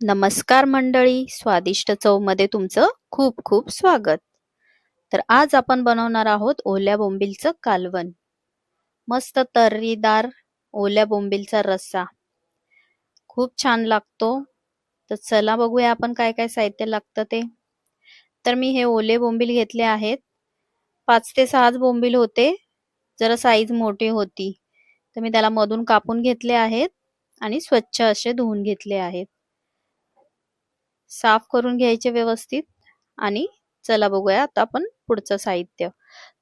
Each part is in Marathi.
नमस्कार मंडळी स्वादिष्ट चवमध्ये तुमचं खूप खूप स्वागत. तर आज आपण बनवणार आहोत ओल्या बोंबिलचं कालवण. मस्त तर्रीदार ओल्या बोंबिलचा रस्सा. खूप छान लागतो. तर चला बघूया आपण काय काय साहित्य लागतं ते. तर मी हे ओले बोंबील घेतले आहेत. पाच ते सहाच बोंबील होते. जरा साईज मोठी होती. तर मी त्याला मधून कापून घेतले आहेत आणि स्वच्छ असे धुवून घेतले आहेत. साफ करून घ्यायचे व्यवस्थित. आणि चला बघूया आता आपण पुढचं साहित्य.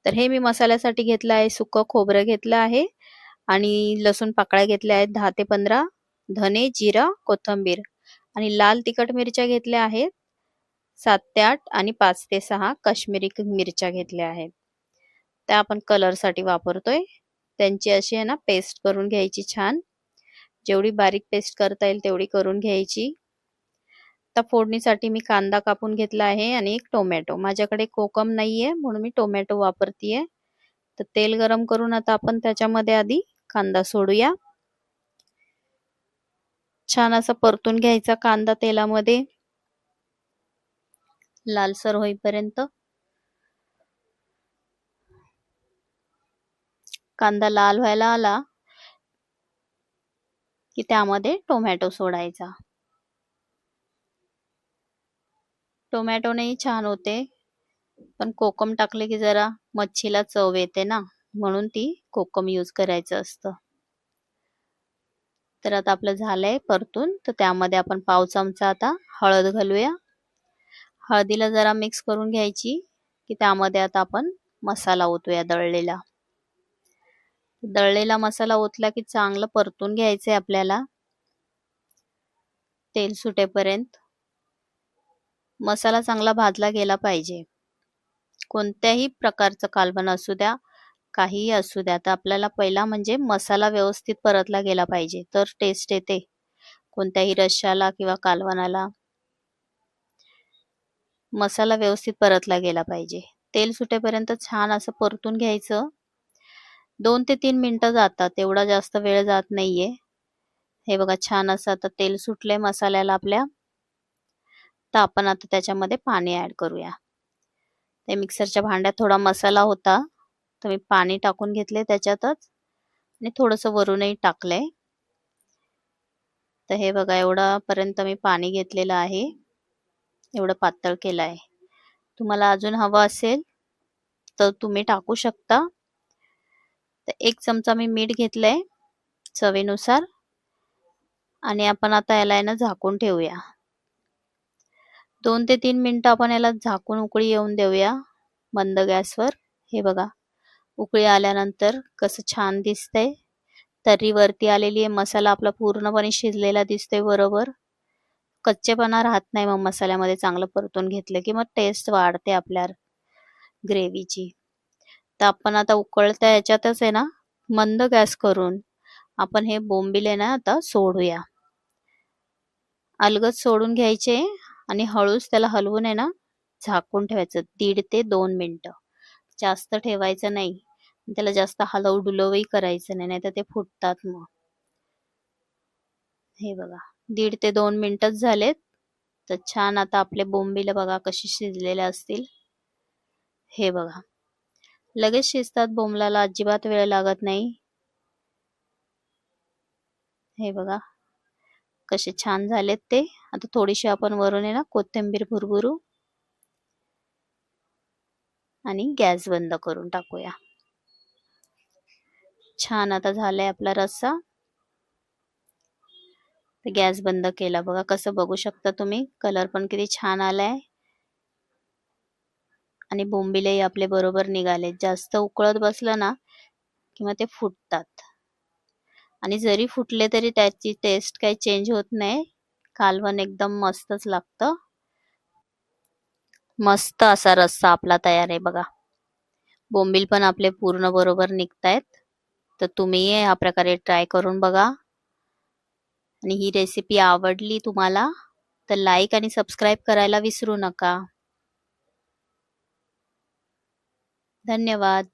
तर हे मी मसाल्यासाठी घेतलं आहे सुकं खोबरं घेतलं आहे आणि लसूण पाकळ्या घेतल्या आहेत दहा ते पंधरा धने जिरा कोथंबीर आणि लाल तिखट मिरच्या घेतल्या आहेत सात ते आठ आणि पाच ते सहा काश्मीरी मिरच्या घेतल्या आहेत. त्या आपण कलरसाठी वापरतोय. त्यांची अशी आहे ना पेस्ट करून घ्यायची छान. जेवढी बारीक पेस्ट करता येईल तेवढी करून घ्यायची. आता फोडणीसाठी मी कांदा कापून घेतला आहे आणि एक टोमॅटो. माझ्याकडे कोकम नाहीये म्हणून मी टोमॅटो वापरतीये. तर तेल गरम करून आता आपण त्याच्यामध्ये आधी कांदा सोडूया. छान असं परतून घ्यायचा कांदा तेलामध्ये. लालसर होईपर्यंत. कांदा लाल व्हायला आला की त्यामध्ये टोमॅटो सोडायचा. टोमॅटोनेही छान होते. पण कोकम टाकले की जरा मच्छीला चव येते ना म्हणून ती कोकम यूज करायचं असतं. तर आता आपलं झालंय परतून तर त्यामध्ये आपण पाव चमचा आता हळद घालूया. हळदीला जरा मिक्स करून घ्यायची की त्यामध्ये आता आपण मसाला ओतूया दळलेला. दळलेला मसाला ओतला की चांगलं परतून घ्यायचंय आपल्याला. तेल सुटेपर्यंत. मसाला चांगला भाजला गेला पाहिजे. कोणत्याही प्रकारचं कालवण असू द्या काहीही असू द्या तर आपल्याला पहिला म्हणजे मसाला व्यवस्थित परतला गेला पाहिजे तर टेस्ट येते. कोणत्याही रश्शाला किंवा कालवणाला मसाला व्यवस्थित परतला गेला पाहिजे. तेल सुटेपर्यंत छान असं परतून घ्यायचं. दोन ते तीन मिनटं जातात एवढा जास्त वेळ जात नाहीये. हे बघा छान असं आता तेल सुटले मसाल्याला आपल्या. तर आपण आता त्याच्यामध्ये पाणी ऍड करूया. ते मिक्सरच्या भांड्यात थोडा मसाला होता तर मी पाणी टाकून घेतले त्याच्यातच आणि थोडंसं वरूनही टाकलंय. तर हे बघा एवढापर्यंत मी पाणी घेतलेलं आहे. एवढं पातळ केलं आहे. तुम्हाला अजून हवं असेल तर तुम्ही टाकू शकता. तर एक चमचा मी मीठ घेतलंय चवीनुसार आणि आपण आता याला ना झाकून ठेवूया. दोन ते तीन मिनिटं आपण याला झाकून उकळी येऊन देऊया मंद गॅसवर. हे बघा उकळी आल्यानंतर कसं छान दिसतंय. तर्री वरती आलेली आहे मसाला आपला पूर्णपणे शिजलेला दिसतोय बरोबर. कच्चेपणा राहत नाही मग मसाल्यामध्ये चांगलं परतून घेतलं की मग टेस्ट वाढते आपल्या ग्रेव्हीची तर आपण आता उकळत्या याच्यातच आहे ना मंद गॅस करून आपण हे बोंबिले ना आता सोडूया. अलगद सोडून घ्यायचे आणि हळूच त्याला हलवून आहे ना झाकून ठेवायचं. दीड ते दोन मिनिटं. जास्त ठेवायचं नाही. त्याला जास्त हलव डुलवही करायचं नाही नाहीतर ते फुटतात मग. हे बघा दीड ते दोन मिनिटच झालेत. तर छान आता आपले बोंबीला बघा कशी शिजलेले असतील. हे बघा. लगेच शिजतात बोंबलाला अजिबात वेळ लागत नाही. हे बघा. कसे छान झालेत ते. आता थोडीशी आपण वरून आहे ना कोथिंबीर भुरभुरू आणि गॅस बंद करून टाकूया. छान आता झालाय आपला रस्सा. गॅस बंद केला. बघा कसं बघू शकता तुम्ही. कलर पण किती छान आलाय. आणि बोंबिलेही आपले बरोबर निघाले जास्त उकळत बसलं ना किंवा ते फुटतात. आणि जरी फुटले तरी त्याची टेस्ट काही चेंज होत नाही. कालवण एकदम मस्तच लागतं. मस्त असा रस्सा आपला तयार आहे बघा. बोंबील पण आपले पूर्ण बरोबर निघतायत. तर तुम्ही ह्या प्रकारे ट्राय करून बघा. आणि ही रेसिपी आवडली तुम्हाला तर लाईक आणि सबस्क्राईब करायला विसरू नका. धन्यवाद.